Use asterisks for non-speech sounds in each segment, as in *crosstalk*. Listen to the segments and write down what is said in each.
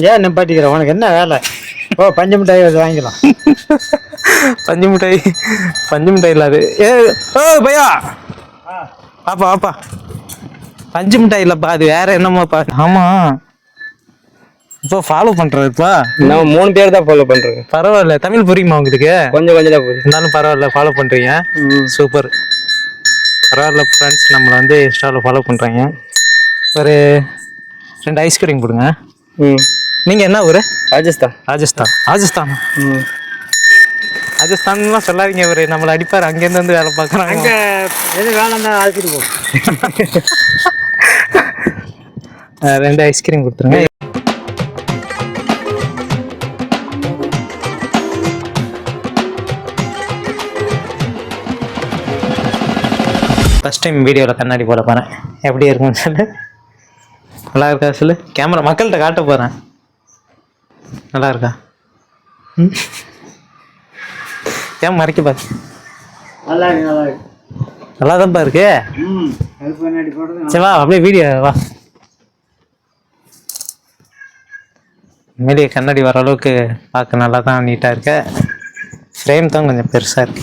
இங்கே நிப்பாட்டிக்கிறேன். உனக்கு என்ன வேலை? ஓ பஞ்சு மிட்டாய் வாங்கிக்கலாம். பஞ்சு மிட்டாய் பஞ்சு மிட்டாய் இல்லாது. ஏ ஓ பையா. பாப்பா பாப்பா பஞ்சு மிட்டாய் இல்லைப்பா அது வேற என்னமாப்பா ஆமா. இப்போ ஃபாலோ பண்றதுப்பா நம்ம மூணு பேர் தான் ஃபாலோ பண்ணுறோம் பரவாயில்ல. தமிழ் புரியுமா உங்களுக்கு? கொஞ்சம் கொஞ்சம் தான் போகுது இருந்தாலும் பரவாயில்ல ஃபாலோ பண்றீங்க. சூப்பர் பரவாயில்ல ஃப்ரெண்ட்ஸ் நம்மளை வந்து இன்ஸ்டாவில் ஃபாலோ பண்ணுறாங்க ஒரு ரெண்டு ஐஸ்கிரீம் கொடுங்க. ம். நீங்கள் என்ன ஊர்? ராஜஸ்தான். ராஜஸ்தான். ராஜஸ்தான். ம். ராஜஸ்தான்லாம் சொல்லாதீங்க இவர். நம்மளை அடிப்பார். அங்கேருந்து வந்து வேலை பார்க்குறாங்க. அங்கே எது வேலை தான் அழைச்சிட்டு போ. ரெண்டு ஐஸ்கிரீம் கொடுத்துருங்க. ஃபஸ்ட் டைம் வீடியோவில் கண்ணாடி போட போகிறேன் எப்படி இருக்குன்னு சொல்லு. நல்லா இருக்கா சொல்லு? கேமரா மக்கள்கிட்ட காட்ட போகிறேன் நல்லா இருக்கா ம். ஏன் மறைக்க பார்த்து நல்லா இருக்கு நல்லா இருக்கு? நல்லா தான்ப்பா இருக்கு சரி வா அப்படியே வீடியோ வா. வெளியே கண்ணாடி வர அளவுக்கு பார்க்க நல்லா தான் நீட்டாக இருக்க. ஃப்ரேம் தான் கொஞ்சம் பெருசாக இருக்கு.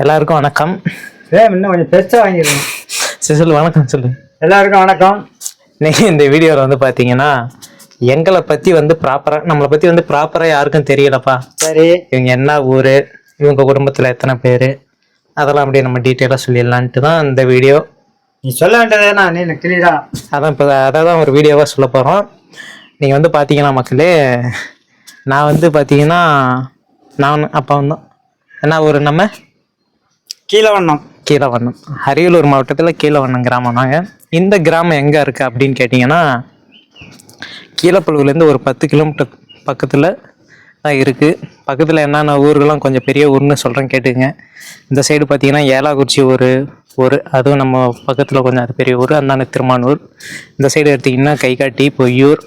எல்லாருக்கும் வணக்கம். ஏன் இன்னும் கொஞ்சம் பெருசாக வாங்கிடுங்க சரி சொல்லு வணக்கம் சொல்லு. எல்லாருக்கும் வணக்கம். நீங்கள் இந்த வீடியோவில் வந்து பார்த்தீங்கன்னா எங்களை பற்றி வந்து ப்ராப்பராக நம்மளை பற்றி வந்து ப்ராப்பராக யாருக்கும் தெரியலப்பா. சரி. இவங்க என்ன ஊர் இவங்க குடும்பத்தில் எத்தனை பேர் அதெல்லாம் அப்படியே நம்ம டீட்டெயிலாக சொல்லிடலான்ட்டு தான் இந்த வீடியோ நீ சொல்ல வேண்டியது என்ன நீ கிளியரா அதான் இப்போ அதை தான் ஒரு வீடியோவாக சொல்ல போகிறோம் நீங்கள் வந்து பார்த்தீங்கன்னா மக்களே நான் வந்து பார்த்தீங்கன்னா நான் அப்பா வந்தோம். என்ன ஒரு நம்ம? கீழே வண்ணம் கீழவண்ணம். அரியலூர் மாவட்டத்தில் கீழவண்ணம் கிராமம் நாங்கள் இந்த கிராமம் எங்கே இருக்குது அப்படின்னு கேட்டிங்கன்னா கீழப்பழுவுலேருந்து ஒரு பத்து கிலோமீட்டர் பக்கத்தில் தான் இருக்குது பக்கத்தில் என்னென்ன ஊர்கள்லாம் கொஞ்சம் பெரிய ஊர்னு சொல்கிறேன் கேட்டுங்க இந்த சைடு பார்த்திங்கன்னா ஏலாக்குறிச்சி ஒரு ஊர் அதுவும் நம்ம பக்கத்தில் கொஞ்சம் அது பெரிய ஊர் அந்தான திருமானூர். இந்த சைடு எடுத்திங்கன்னா கைகாட்டி பொய்யூர்.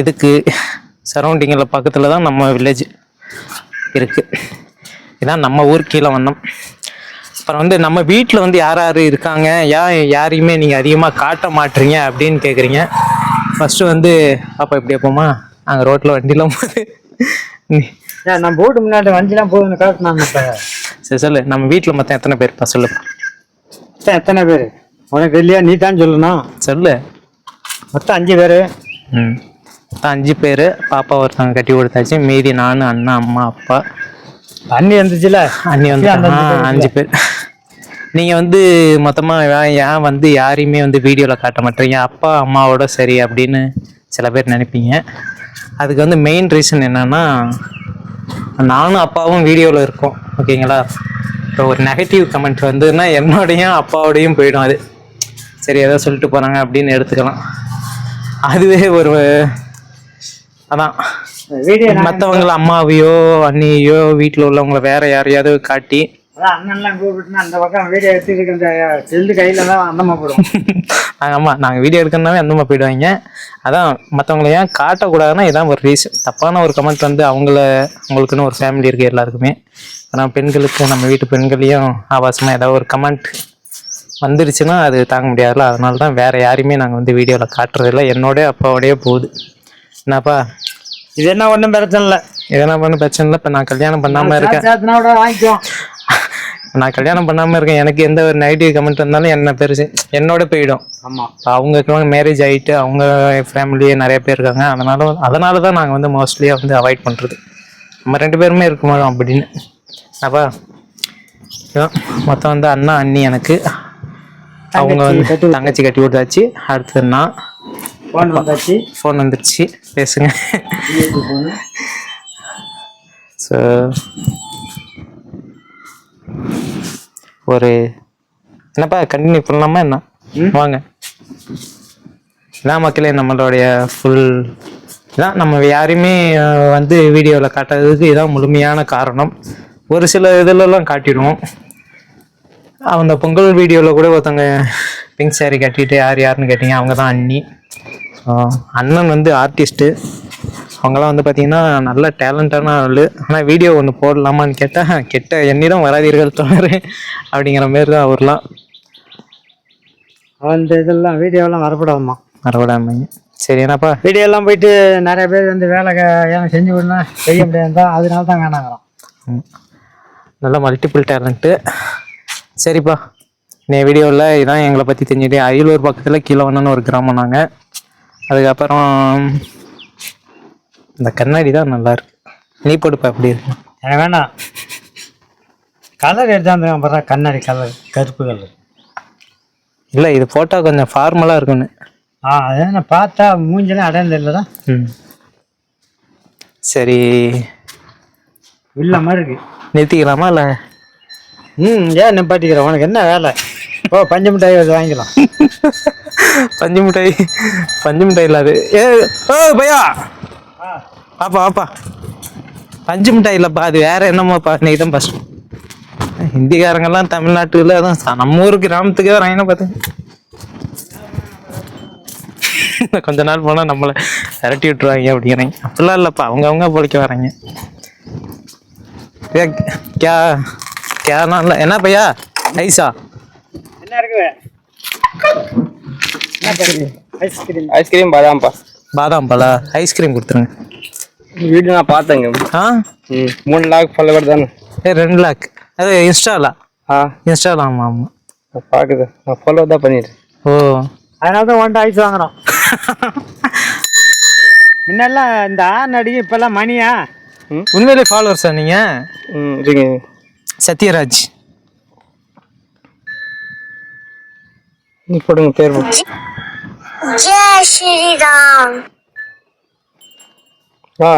இதுக்கு சரௌண்டிங்கில் பக்கத்தில் தான் நம்ம வில்லேஜ் இருக்குது இதான் நம்ம ஊர் கீழே வண்ணம். அப்புறம் வந்து நம்ம வீட்டில் வந்து யார் யார் இருக்காங்க? ஏன் யாரையுமே நீங்கள் அதிகமாக காட்ட மாட்டுறீங்க அப்படின்னு கேட்குறீங்க ஃபஸ்ட்டு வந்து அப்போ இப்படி போமா அங்கே ரோட்டில் வண்டிலாம் போகுது நீ- ஏன் நம்ம வீட்டு முன்னாடி வண்டிலாம் போகுதுன்னு காட்டினாங்க சரி சொல்லு. நம்ம வீட்டில் மொத்தம் எத்தனை பேர்ப்பா சொல்லு. எத்தனை பேர்? உனக்கு இல்லையா நீ தான் சொல்லணும் சொல்லு. மொத்தம் அஞ்சு பேர். ம். மொத்தம் அஞ்சு பேர். பாப்பா ஒருத்தவங்க கட்டி கொடுத்தாச்சு. மீதி நான் அண்ணா அம்மா அப்பா. தண்ணி வந்துச்சுல. அண்ணி வந்து அஞ்சு பேர். நீங்கள் வந்து மொத்தமாக ஏன் வந்து யாரையுமே வந்து வீடியோவில் காட்ட மாட்டீங்க? அப்பா அம்மாவோட சரி அப்படின்னு சில பேர் நினைப்பீங்க. அதுக்கு வந்து மெயின் ரீசன் என்னன்னா நானும் அப்பாவும் வீடியோவில் இருக்கோம். ஓகேங்களா? இப்போ ஒரு நெகட்டிவ் கமெண்ட் வந்துன்னா என்னோடையும் அப்பாவோடையும் போயிடும் அது. சரி ஏதோ சொல்லிட்டு போகிறாங்க அப்படின்னு எடுத்துக்கலாம். அதுவே ஒரு அதான். மற்றவங்கள அம்மாவையோ அண்ணியோ வீட்டில் உள்ளவங்கள வேற யாரையாவது காட்டி அதான் அண்ணன்லாம் கூப்பிட்டுனா அந்த பக்கம் வீடியோ எடுத்துக்கிட்டு இந்த செல்லு கையில தான் அந்தமா போடும் *laughs* ஆமாம் நாங்கள் வீடியோ எடுக்கணும்னாவே அந்த மாதிரி போயிடுவாங்க. அதான் மற்றவங்கள ஏன் காட்டக்கூடாதுன்னா இதான் ஒரு ரீசன் தப்பான ஒரு கமெண்ட் வந்து அவங்கள அவங்களுக்குன்னு ஒரு ஃபேமிலி இருக்குது எல்லாருக்குமே. ஆனால் பெண்களுக்கு நம்ம வீட்டு பெண்களையும் ஆபாசமாக ஏதாவது ஒரு கமெண்ட் வந்துருச்சுன்னா அது தாங்க முடியாதுல்ல. அதனால தான் வேறு யாரையுமே நாங்கள் வந்து வீடியோவில் காட்டுறதில்ல. என்னோடய அப்பாவோடய போகுது. என்னப்பா? இது என்ன ஒன்றும் பிரச்சனை இல்லை. இதெல்லாம் பண்ண பிரச்சனை இல்லை. இப்போ நான் கல்யாணம் பண்ணாமல் இருக்கேன். நான் கல்யாணம் பண்ணாமல் இருக்கேன். எனக்கு எந்த ஒரு நெகட்டிவ் கமெண்ட் வந்தாலும் என்ன பெருசு என்னோட போயிடும். ஆமா. அவங்களுக்கு மேரேஜ் ஆகிட்டு அவங்க ஃபேமிலியே நிறைய பேர் இருக்காங்க. அதனால அதனால தான் நாங்கள் வந்து மோஸ்ட்லியாக வந்து அவாய்ட் பண்ணுறது நம்ம ரெண்டு பேருமே இருக்க மாட்டோம் அப்படின்னு. அப்பா மொத்தம் வந்து அண்ணா அண்ணி எனக்கு. அவங்க வந்து தங்கச்சி கட்டி கொடுத்தாச்சு அடுத்தது நான் ஃபோன் வந்தாச்சு. ஃபோன் வந்துருச்சு. பேசுங்க. ஸோ ஒரு என்னப்பா கண்டினியூ பண்ணலாமா என்ன? வாங்க. இதான் மக்களே நம்மளுடைய ஃபுல் இதான் நம்ம யாரையுமே வந்து வீடியோவில் காட்டாததுக்கு இதான் முழுமையான காரணம். ஒரு சில இதுலலாம் காட்டிடுவோம். அந்த பொங்கல் வீடியோவில் கூட ஒருத்தவங்க பிங்க் saree கட்டிட்டு யார் யாருன்னு கேட்டிங்க அவங்க தான் அண்ணி அண்ணன் வந்து ஆர்டிஸ்ட்டு அவங்களாம் வந்து பார்த்தீங்கன்னா நல்ல டேலண்டான ஆள். ஆனால் வீடியோ ஒன்று போடலாமான்னு கேட்டால் கெட்ட என்னிடம் வராதீர்கள் தோழர் அப்படிங்கிற மாரி தான் அவர்லாம். அந்த இதெல்லாம் வீடியோலாம் வரப்படாதுமா மறவிடாமைங்க சரி என்னப்பா? வீடியோ எல்லாம் போயிட்டு நிறைய பேர் வந்து வேலை எனக்கு செஞ்சு விடணும் செய்ய முடியாது தான் அதனால தான் வேணாங்கிறோம். நல்ல மல்டிபிள் டேலண்ட்டு சரிப்பா. நீ வீடியோவில் இதான் எங்களை பற்றி தெரிஞ்சுட்டு அரியலூர் பக்கத்தில் கீழவண்ணன்னு ஒரு கிராமம் நாங்கள் அதுக்கப்புறம் இந்த கண்ணாடி தான் நல்லா இருக்கு. நீ போடுப்பா அப்படி இருக்கு. எனக்கு வேணாம். கலர் எடுத்தாந்து அப்புறம் கண்ணாடி கலர் கருப்பு கலர் இல்லை இது போட்டால் கொஞ்சம் ஃபார்மலாக இருக்குன்னு. ஆ அதை நான் பார்த்தா மூஞ்செல்லாம் அடையாளம் தெரியல தான் ம். சரி. வில்ல மாதிரி இருக்கு. நிறுத்திக்கலாமா இல்லை? ம் ஏன் நிப்பாட்டிக்கிற? உனக்கு என்ன வேலை? ஓ பஞ்சு மிட்டாய் வந்து வாங்கிக்கலாம். பஞ்சு மிட்டாய் பஞ்சு மிட்டாய் இல்லாது. ஏ ஓ பையா! பாப்பா பாப்பா பஞ்சு மிட்டாய் இல்லைப்பா அது வேற என்னமாப்பா நீ தான் ஃபஸ்ட் ஹிந்திக்காரங்கெல்லாம் தமிழ்நாட்டுல தான் ச- நம்ம ஊர் கிராமத்துக்கே வராங்கன்னா பார்த்து? கொஞ்ச நாள் போனால் நம்மளை விரட்டி விட்டுருவாங்க அப்படிங்கிறாங்க. அப்படிலாம் இல்லைப்பா அவங்க அவங்க பொழைக்க வராங்க. கே கேலாம் இல்லை என்ன பையா? ஐஸா? என்ன இருக்கு? Ice cream. ஐஸ்கிரீம் பாதாம்ப்பா. பாதாம் பழா ஐஸ்கிரீம் கொடுத்துருங்க. வீடியோ நான் பார்த்தேங்க. ஆ? ம் மூணு லாக் ஃபாலோவர் தானே. ஏ ரெண்டு லேக். அது இன்ஸ்டாலா? ஆ. இன்ஸ்டாலா ஆமாம் ஆமாம் நான் பார்க்குது நான் ஃபாலோ தான் பண்ணிட்டு ஓ. அதனால தான் ஒன்ட்டு ஐஸ் வாங்குறோம். *laughs* முன்னெல்லாம் இந்த ஆண் அடிக்கும் இப்பெல்லாம் மணியா? உண்மையிலே ஃபாலோவர்ஸா நீங்கள் ம் சத்யராஜ். நீ போடுங்க பேர் ஜெய் ஸ்ரீராம் ஆ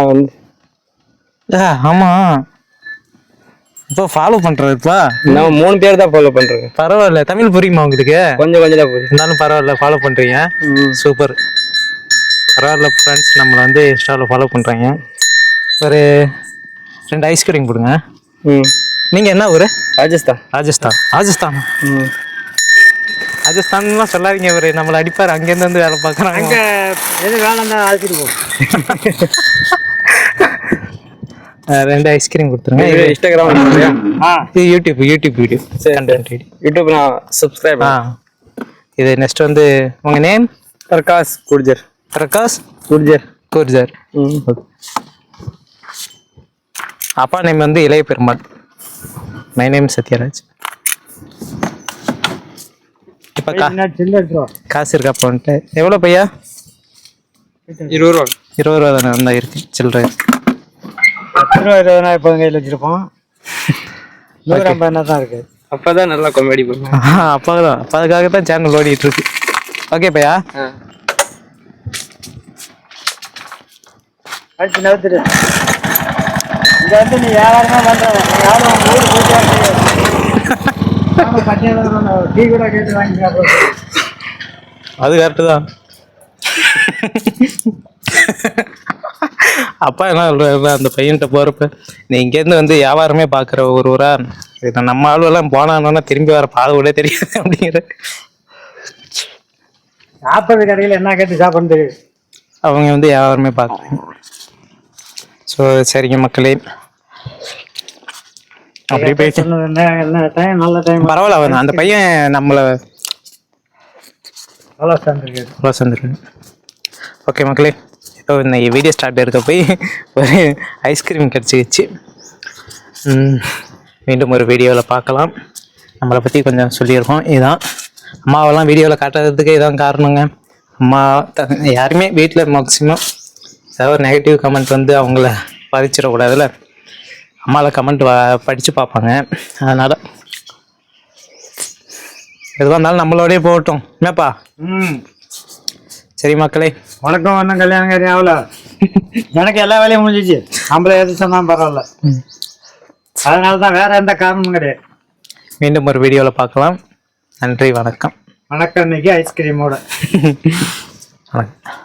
இப்போ ஃபாலோ பண்றது இப்போ. நான் மூணு பேர் தான் ஃபாலோ பண்றேன் பரவாயில்ல. தமிழ் புரியுமா உங்களுக்கு கொஞ்சம் கொஞ்சம் இருந்தாலும் பரவாயில்ல ஃபாலோ பண்றீங்க. சூப்பர் பரவாயில்ல ஃப்ரெண்ட்ஸ் நம்மளை வந்து இன்ஸ்டாவில் ஃபாலோ பண்ணுறாங்க ஒரு ரெண்டு ஐஸ்கிரீம் கொடுங்க. ம். நீங்கள் என்ன ஊர்? ராஜஸ்தான். ராஜஸ்தான். ராஜஸ்தான். ராஜஸ்தான்லாம் சொல்லாதீங்க இவர். நம்மளை அடிப்பார். அங்கேருந்து வந்து வேலை பார்க்குறாங்க. அங்கே எது வேணும் தான் அழைச்சிட்டு போ. ரெண்டு ஐஸ்கிரீம் கொடுத்துருங்க. இது இன்ஸ்டாகிராம் இது YouTube YouTube video content YouTube நான் சப்ஸ்கிரைப் ஆ. இது நெக்ஸ்ட் வந்து உங்கள் நேம் பிரகாஷ் குர்ஜர். பிரகாஷ் குர்ஜர். கூர்ஜர். அப்பா நேம் வந்து இளைய பெருமாள் மை நேம் சத்யராஜ் இப்போ கா காசு இருக்கா அப்போன்ட்டு எவ்வளோ பையா? இருபது ரூபா. இருபது ரூபா தானே இருந்தால் இருக்கு சில்லறை. பத்து ரூபா இருபதுனா எப்போதும் கையில் வச்சிருப்போம். *laughs* நூறு ஐம்பது என்ன தான் இருக்கு. அப்போ தான் நல்லா காமெடி பண்ணுவேன் அப்பா தான் அப்பாவுக்காக தான் சேனல் ஓடிட்டு இருக்கு ஓகே பையா அடிச்சு நவுத்துடு இங்க வந்து நீ வியாபாரமா பண்ற. யாரும் ஊருக்கு போயிட்டு டீ கூட கேட்டு வாங்கி சாப்பிடுறது அது கரெக்டு தான். அப்பா என்ன சொல்றாரு? அந்த பையன்கிட்ட போறப்ப நீ இங்கேருந்து வந்து வியாபாரமே பார்க்குற ஒரு ஊரா? இது நம்ம ஆளுவெல்லாம் போனானோன்னா திரும்பி வர பாதை கூட தெரியாது அப்படிங்கிற சாப்பிட்றது கடையில் என்ன கேட்டு சாப்பிட்றது? அவங்க வந்து வியாபாரமே பார்க்குறாங்க. ஸோ சரிங்க மக்களே. அப்படியே என்ன என்ன டைம் நல்ல டைம் பரவாயில்ல அவன் அந்த பையன் நம்மளை நல்லா சேர்ந்துருக்கு அவ்வளோ சந்திருக்கு ஓகே மக்களே இப்போ இந்த வீடியோ ஸ்டார்ட் இருக்க போய் ஒரு ஐஸ்கிரீம் கிடச்சிக்கிச்சு மீண்டும் ஒரு வீடியோவில் பார்க்கலாம். நம்மளை பற்றி கொஞ்சம் சொல்லியிருக்கோம். இதுதான் அம்மாவெல்லாம் வீடியோவில் காட்டுறதுக்கு இதான் காரணங்க. அம்மா யாருமே வீட்டில் மேக்ஸிமம் ஏதாவது ஒரு நெகட்டிவ் கமெண்ட் வந்து அவங்கள பாதிச்சிடக்கூடாதுல்ல? அம்மாவில் கமெண்ட் படித்து பார்ப்பாங்க. அதனால் எதுவாக இருந்தாலும் நம்மளோடய போகட்டும். என்னப்பா? ம். சரி மக்களே. உனக்கும் ஒன்றும் கல்யாணம் காரியம் ஆகல எனக்கு எல்லா வேலையும் முடிஞ்சிச்சு. நம்மள எது சொன்னாலும் பரவாயில்ல. அதனால தான் வேற எந்த காரணமும் கிடையாது. மீண்டும் ஒரு வீடியோவில் பார்க்கலாம். நன்றி வணக்கம். வணக்கம் இன்னைக்கு ஐஸ்கிரீமோட. வணக்கம்.